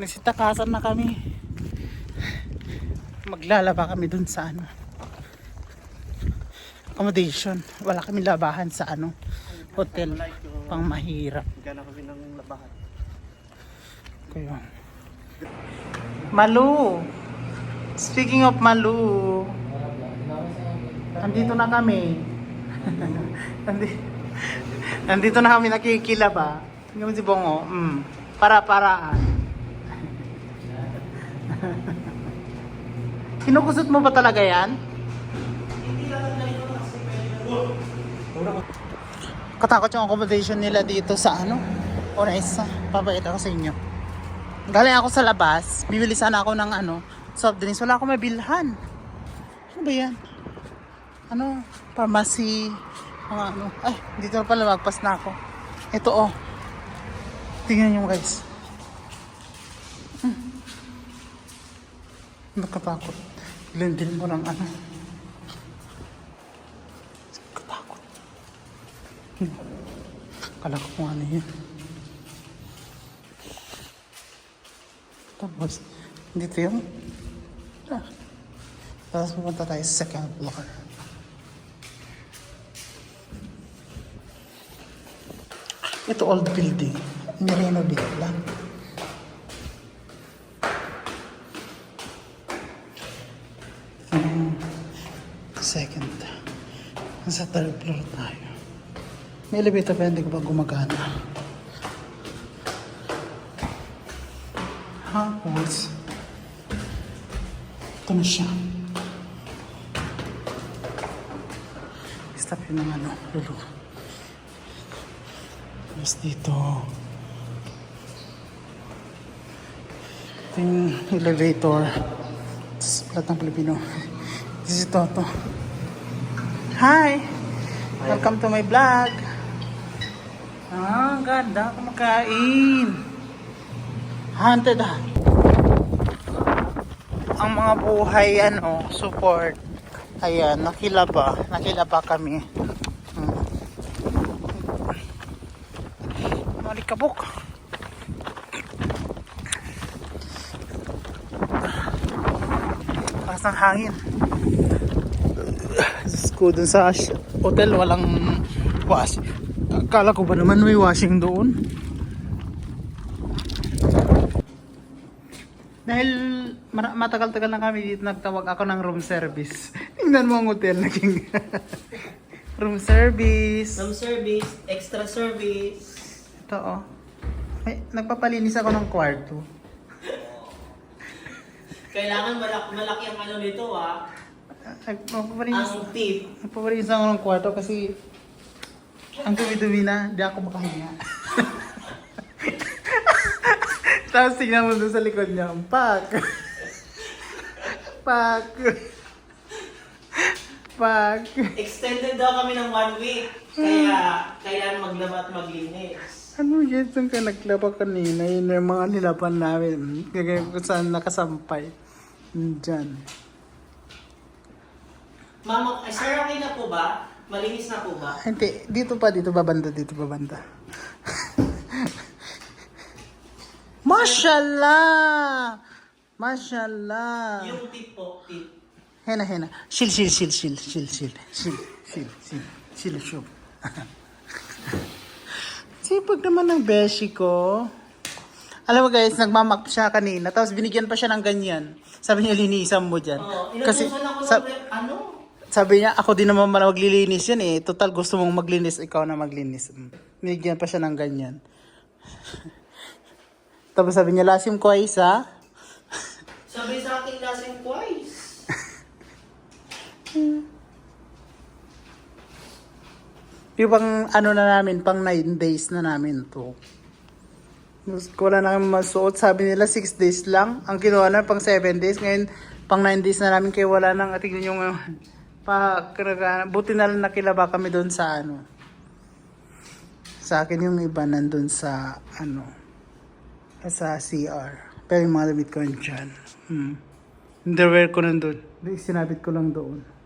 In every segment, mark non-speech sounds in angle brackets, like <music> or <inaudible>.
Nagsitakasan na kami. Maglalaba kami dun sa ano. Accommodation. Wala kami labahan sa ano. Hotel. Pang mahirap. Gana kami ng labahan. Kaya. Malu. Speaking of Malu. Andito na kami. <laughs> Andi Andito na kami nakikilaba. Tingnan mo si Bongo. Mm. Para-paraan. Kinukusot mo ba talaga yan? Katakot yung accommodation nila dito sa ano? Oresa. Papakita ko sa inyo. Galing ako sa labas. Bibili sana ako ng ano, soft drinks. Wala akong mabilhan. Ano ba yan? Ano? Pharmacy. Mga ano. Ay, dito na pala magpas na ako. Ito oh. Tingnan nyo guys. Hmm. Nakatakot. Blendin mo ng ano. Nakatakot. Hmm. Kala ko kung ano yun. Tapos, dito yung... Ah. Tapos pupunta tayo sa second floor. Ito old building. Nirenovate lang. Yung second. Nasa third floor tayo. May elevator pa hindi ko pa gumagana. Tapos, ito na siya. Stop yun ng ano, lulu. Tapos dito. Ito yung elevator. Tapos lahat ng Pilipino. This is Toto. Hi! Welcome to my vlog. Ah, ganda kumakain. Haunted ah. Ang mga buhay ano, support. Ayan, nakilaba. Nakilaba kami. Hmm. Malikabok. Lakas ng hangin. Diyos ko, dun sa hotel walang wash. Akala ko ba naman may washing doon? Dahil matagal-tagal na kami dito nagtawag ako ng room service. <laughs> Tingnan mo ang hotel naging <laughs> room service. Some service, extra service. Ito oh. Ay, nagpapalinis ako ng kwarto. Kailangan malaki, malaki ang ano nito ah. Nagpapalinis, Ang tip. nagpapalinis ako ng kwarto kasi ang dumi-dumi na, di ako makahinga. <laughs> Tapos tingnan mo doon sa likod niya, pak! pak! pak! Extended daw kami ng one week. Kaya kailangan maglaba at maglinis. Ano yan? Saan ka naglaba kanina? Yun yung mga nilaban namin. Kaya kung saan nakasampay. Diyan. Mama, eh, sir, okay na po ba? Malinis na po ba? Hindi, dito pa, dito ba banda, dito ba banda. Mashallah! Mashallah! Yung tip po, tip. Hena, hena. Shil, shil, shil, shil, shil, shil, shil, shil, shil, shil, shil. Sipag naman ng beshi ko. Alam mo guys, nagmamak siya kanina, tapos binigyan pa siya ng ganyan. Sabi niya, linisan mo dyan. Oh, Kasi, ako sa- ano? sabi niya, ako din naman man maglilinis yan eh. Total gusto mong maglinis, ikaw na maglinis. Binigyan pa siya ng ganyan. <laughs> Tapos sabi niya, lasim ko ay isa. Sabi sa akin lasing twice. <laughs> Yung pang ano na namin, pang 9 days na namin to. Wala na kami masuot. Sabi nila 6 days lang. Ang kinuha na pang 7 days. Ngayon, pang 9 days na namin. Kaya wala nang tingnan yung uh, <laughs> pa, buti na lang nakilaba kami doon sa ano. Sa akin yung iba nandun sa ano. Sa CR. Pero yung mga damit ko nandyan. Hmm. Underwear ko nandun. Sinabit ko lang doon.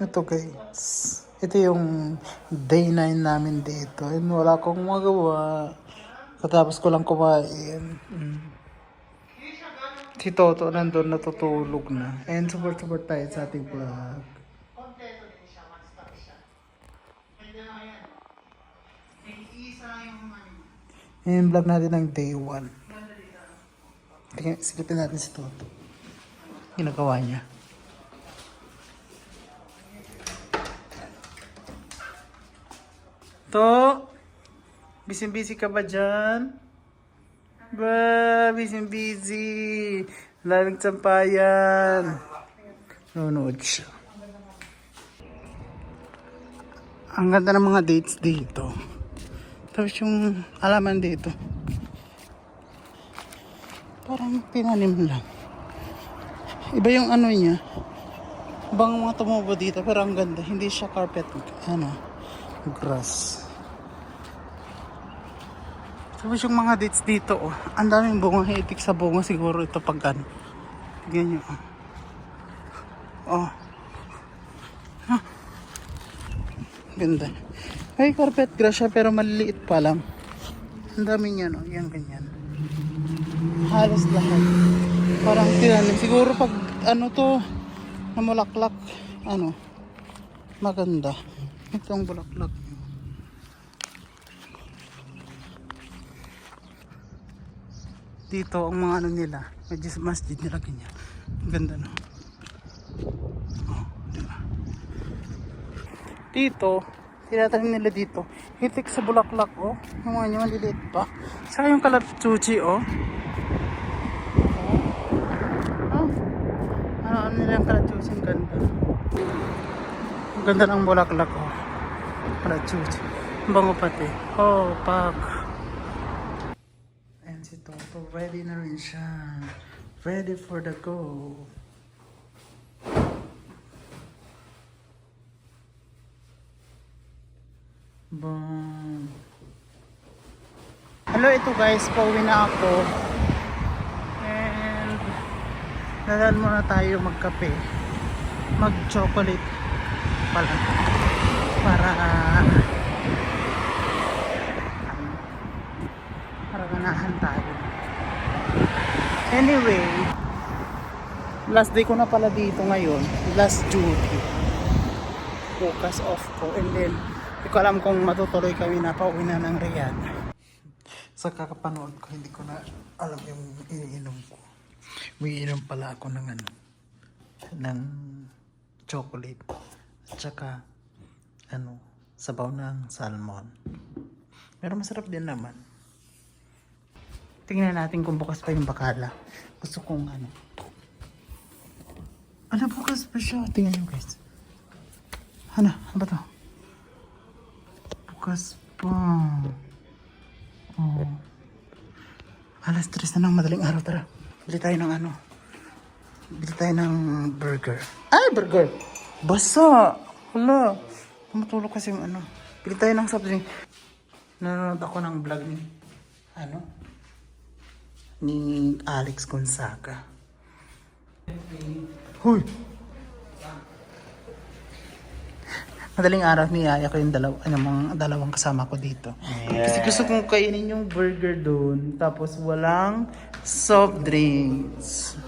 Ito guys. Ito yung day 9 namin dito. And wala akong magawa. Katapos ko lang kumain. Mm. Si Toto nandun natutulog na. And support support tayo sa ating vlog. Yan yung vlog natin ng day 1. Tingnan, silipin natin si Toto. Ginagawa niya. To, busy-busy ka ba dyan? Ba, busy-busy. Lamig sampayan. Nunod siya. Ang ganda ng mga dates dito. Tapos yung alaman dito. Parang pinanim lang. Iba yung ano niya. Ibang mga tumubo dito pero ang ganda. Hindi siya carpet. Ano? Grass. Tapos yung mga dates dito, oh. Ang daming bunga. Hitik sa bunga siguro ito pag ano. Tignan nyo. Oh. Huh. Ganda. Ay, carpet grass siya pero maliliit pa lang. Ang dami niya, no? Yan, ganyan. Halos lahat. Parang tinanim. Siguro pag ano to, namulaklak, ano, maganda. Ito ang bulaklak. Dito ang mga ano nila, medyo masjid nila ganyan. Ang ganda no. Oh, diba? Dito, tinatanim nila dito. Hitik sa bulaklak oh. Yung mga niya maliliit pa. Saka yung kalapchuchi oh. Oh. Ano, ano nila yung kalapchuchi? Ang ganda. Ang ganda ng bulaklak oh. Ang bango pati. Oh, pag. And si Toto, ready na rin siya. Ready for the go. Boom. Hello, ito guys. Pauwi na ako. And dadaan muna tayo magkape. Mag-chocolate pala. Para para ganahan tayo. Anyway, last day ko na pala dito ngayon. Last duty. Focus off ko. And then, hindi ko alam kung matutuloy kami na pauwi na ng Riyadh. Sa kakapanood ko, hindi ko na alam yung iniinom ko. Umiinom pala ako ng ano, ng chocolate. At saka, ano, sabaw ng salmon. Pero masarap din naman. Tingnan natin kung bukas pa yung bakala. Gusto kong ano. Ano bukas pa siya? Tingnan nyo guys. Ano? Ano ba to? Bukas pa. Oh. Alas tres na ng madaling araw. Tara. Bili tayo ng ano. Bili tayo ng burger. Ay, burger! Basa! Hala. Matulog kasi yung ano. Bili tayo ng soft drink. Nanonood ako ng vlog ni ano? Ni Alex Gonzaga. Hoy! Madaling araw niyaya ko yung dalaw, ano, mga dalawang kasama ko dito. Kasi gusto kong kainin yung burger doon. Tapos walang soft drinks.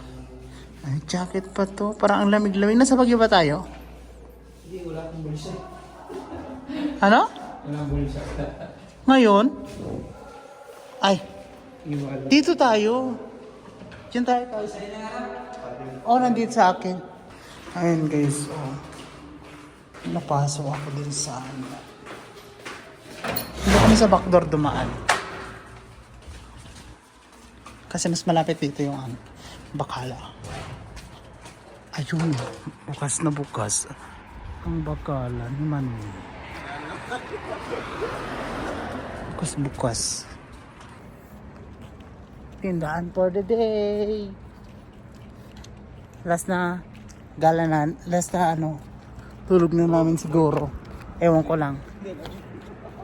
Ay, jacket pa to. Parang ang lamig-lamig. Nasa Baguio ba tayo? Hindi, wala akong bulsa. Ano? Wala akong bulsa. Ngayon? Ay, dito tayo. Diyan tayo tayo. Oh, nandito sa akin. Ayun guys, oh. Napasok ako din sa ano. Hindi kami sa backdoor dumaan. Kasi mas malapit dito yung ano, bakala. Ayun, bukas na bukas. Ang bakala ni Manu. Bukas bukas. Tindahan for the day. Last na gala na, last na ano, tulog na namin siguro. Ewan ko lang.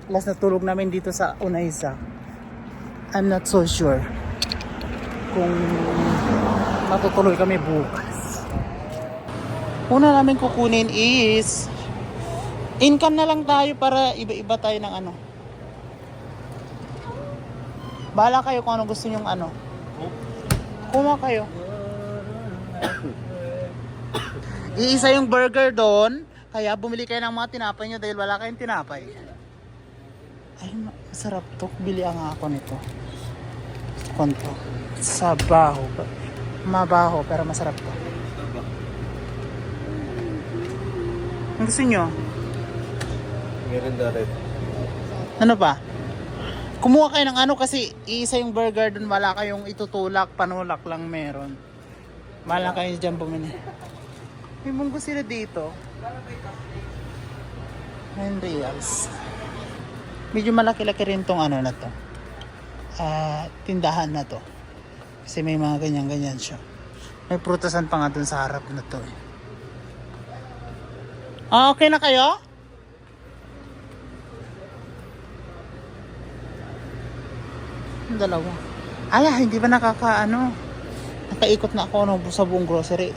Last na tulog namin dito sa Unaiza. I'm not so sure kung matutuloy kami bukas. Una namin kukunin is Income na lang tayo para iba-iba tayo ng ano. Bahala kayo kung ano gusto nyong ano. Kuma kayo. Iisa yung burger doon, kaya bumili kayo ng mga tinapay nyo dahil wala kayong tinapay. Ay, ma- masarap to. Bili ang ako nito. Konto. Sabaho. Mabaho, pero masarap to. Ang gusto nyo? Meron rin. Ano ba? Kumuha kayo ng ano kasi iisa yung burger dun, wala kayong itutulak, panulak lang meron. Wala kayo dyan bumili. May munggo sila dito. 9 reals. Medyo malaki-laki rin tong ano na to. Ah, tindahan na to. Kasi may mga ganyan-ganyan siya. May prutasan pa nga dun sa harap na to eh. Ah, okay na kayo? Dalawa. Ala, hindi ba nakakaano? Nakaikot na ako no, sa buong grocery.